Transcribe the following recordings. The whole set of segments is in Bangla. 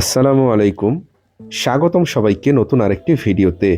আসসালামু আলাইকুম। স্বাগতম সবাইকে নতুন আরেকটি ভিডিওতে।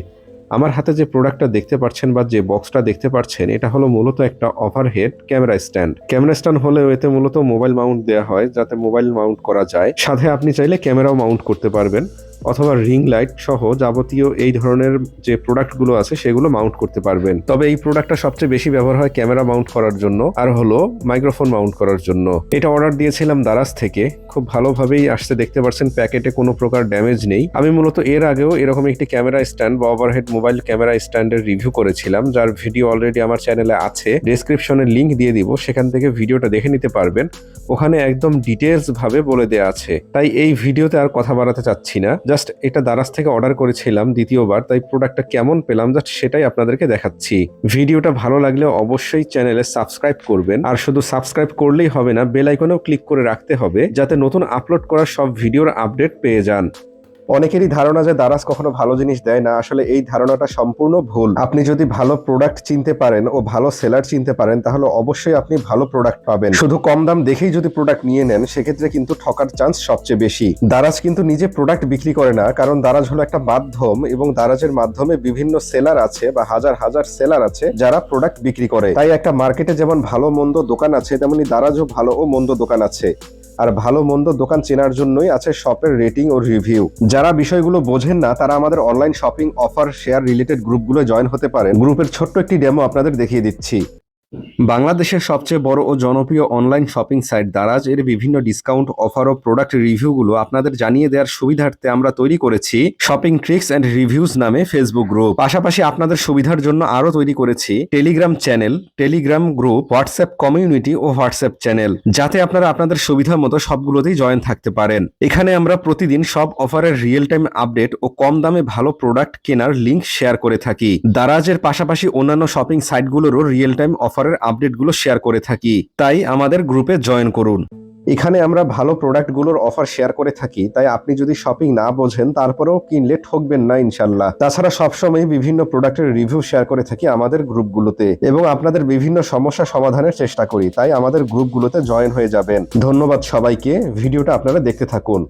আমার হাতে যে প্রোডাক্টটা দেখতে পাচ্ছেন বা যে বক্সটা দেখতে পাচ্ছেন, এটা হলো মূলত একটা overhead camera stand camera stand হলে এতে মূলত মোবাইল মাউন্ট দেওয়া হয়, যাতে মোবাইল মাউন্ট করা যায়। সাথে আপনি চাইলে ক্যামেরাও মাউন্ট করতে পারবেন। অথবা রিং লাইট সহ যাবতীয় এই ধরনের যে প্রোডাক্টগুলো আছে সেগুলো মাউন্ট করতে পারবেন। তবে এই প্রোডাক্টটা সবচেয়ে বেশি ব্যবহার হয় ক্যামেরা মাউন্ট করার জন্য আর হলো মাইক্রোফোন মাউন্ট করার জন্য। এটা অর্ডার দিয়েছিলাম দারাজ থেকে। খুব ভালোভাবেই আসতে দেখতে পাচ্ছেন প্যাকেটে কোনো প্রকার ড্যামেজ নেই। আমি মূলত এর আগেও এরকম একটি ক্যামেরা স্ট্যান্ড বা ওভারহেড মোবাইল ক্যামেরা স্ট্যান্ডের রিভিউ করেছিলাম, যার ভিডিও অলরেডি আমার চ্যানেলে আছে। ডেসক্রিপশনে লিংক দিয়ে দিব। সেখান থেকে ভিডিওটা দেখে নিতে পারবেন। ওখানে একদম ডিটেলস ভাবে বলে দেওয়া আছে। তাই এই ভিডিওতে আর কথা বাড়াতে চাচ্ছি না। জাস্ট এটা দারাজ থেকে অর্ডার করেছিলাম দ্বিতীয়বার, তাই প্রোডাক্টটা কেমন পেলাম জাস্ট সেটাই আপনাদেরকে দেখাচ্ছি। ভিডিওটা ভালো লাগলে অবশ্যই চ্যানেলে সাবস্ক্রাইব করবেন। আর শুধু সাবস্ক্রাইব করলেই হবে না বেল আইকনেও ক্লিক করে রাখতে হবে, যাতে নতুন আপলোড করা সব ভিডিওর আপডেট পেয়ে যান। অনেকেরই ধারণা যে দারাজ কখনো ভালো জিনিস দেয় না। আসলে এই ধারণাটা সম্পূর্ণ ভুল। আপনি যদি ভালো প্রোডাক্ট চিনতে পারেন ও ভালো সেলার চিনতে পারেন, তাহলে অবশ্যই আপনি ভালো প্রোডাক্ট পাবেন। শুধু কম দাম দেখেই যদি প্রোডাক্ট নিয়ে নেন, সেক্ষেত্রে কিন্তু ঠকার চান্স সবচেয়ে বেশি। দারাজ কিন্তু নিজে প্রোডাক্ট বিক্রি করে না, কারণ দারাজ হলো একটা মাধ্যম এবং দারাজের মাধ্যমে বিভিন্ন সেলার আছে বা হাজার হাজার সেলার আছে যারা প্রোডাক্ট বিক্রি করে। তাই একটা মার্কেটে যেমন ভালো মন্দ দোকান আছে, তেমনি দারাজও ভালো ও মন্দ দোকান আছে। আর ভালো মন্দ দোকান চেনার জন্যই আছে শপের রেটিং ও রিভিউ। যারা বিষয়গুলো বোঝেন না, তারা আমাদের online shopping offer share related গ্রুপগুলো join হতে পারেন। গ্রুপের ছোট্ট একটি ডেমো আপনাদের দেখিয়ে দিচ্ছি। বাংলাদেশের সবচেয়ে বড় ও জনপ্রিয় অনলাইন শপিং সাইট দারাজ, এর বিভিন্ন ডিসকাউন্ট অফার ও প্রোডাক্ট রিভিউগুলো আপনাদের জানিয়ে দেওয়ার সুবিধার্থে আমরা তৈরি করেছি শপিং ট্রিক্স অ্যান্ড রিভিউজ নামে ফেসবুক গ্রুপ পাশাপাশি আপনাদের সুবিধার জন্য আরও তৈরি করেছি Telegram channel Telegram group WhatsApp community ও হোয়াটসঅ্যাপ চ্যানেল যাতে আপনারা আপনাদের সুবিধা মতো সবগুলোতেই জয়েন থাকতে পারেন। এখানে আমরা প্রতিদিন সব অফারের রিয়েল টাইম আপডেট ও কম দামে ভালো প্রোডাক্ট কেনার লিঙ্ক শেয়ার করে থাকি। দারাজের পাশাপাশি অন্যান্য শপিং সাইটগুলোরও রিয়েল টাইম অফারের আপডেটগুলো শেয়ার করে থাকি। তাই আমাদের গ্রুপে জয়েন করুন। এখানে আমরা ভালো প্রোডাক্টগুলোর অফার শেয়ার করে থাকি। তাই আপনি যদি শপিং না বোঝেন, তারপরেও কিনলে ঠকবেন না ইনশাল্লাহ তাছাড়া সবসময় বিভিন্ন প্রোডাক্টের রিভিউ শেয়ার করে থাকি আমাদের গ্রুপগুলোতে এবং আপনাদের বিভিন্ন সমস্যা সমাধানের চেষ্টা করি। তাই আমাদের গ্রুপগুলোতে জয়েন হয়ে যাবেন। ধন্যবাদ সবাইকে। ভিডিওটা আপনারা দেখতে থাকুন।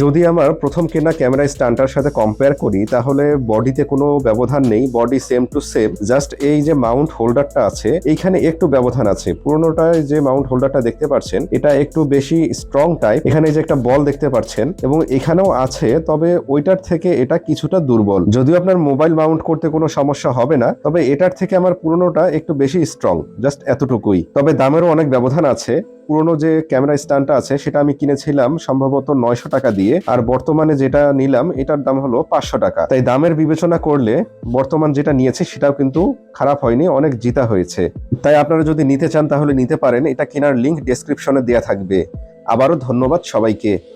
যদি আমার প্রথম কেনা ক্যামেরা স্ট্যান্ডটার সাথে কম্পেয়ার করি, তাহলে বডিতে কোনো ব্যবধান নেই, body same to same just এই যে মাউন্ট হোল্ডারটা আছে, এইখানে একটু ব্যবধান আছে। পুরোনোটায় যে মাউন্ট হোল্ডারটা দেখতে পাচ্ছেন, এটা একটু বেশি স্ট্রং টাইপ এখানে যে একটা বল দেখতে পাচ্ছেন, এবং এখানেও আছে, তবে ওইটার থেকে এটা কিছুটা দুর্বল। যদিও আপনার মোবাইল মাউন্ট করতে কোনো সমস্যা হবে না, তবে এটার থেকে আমার পুরোনোটা একটু বেশি স্ট্রং জাস্ট এতটুকুই। তবে দামেরও অনেক ব্যবধান আছে। পুরোনো যে ক্যামেরা স্ট্যান্ডটা আছে, সেটা আমি কিনেছিলাম সম্ভবত নয়শো টাকা দিয়ে। আর বর্তমানে যেটা নিলাম, এটার দাম হলো পাঁচশো টাকা। তাই দামের বিবেচনা করলে বর্তমান যেটা নিয়েছে, সেটাও কিন্তু খারাপ হয়নি, অনেক জিতা হয়েছে। তাই আপনারা যদি নিতে চান, তাহলে নিতে পারেন। এটা কেনার লিঙ্ক ডেসক্রিপশনে দেওয়া থাকবে। আবারও ধন্যবাদ সবাইকে।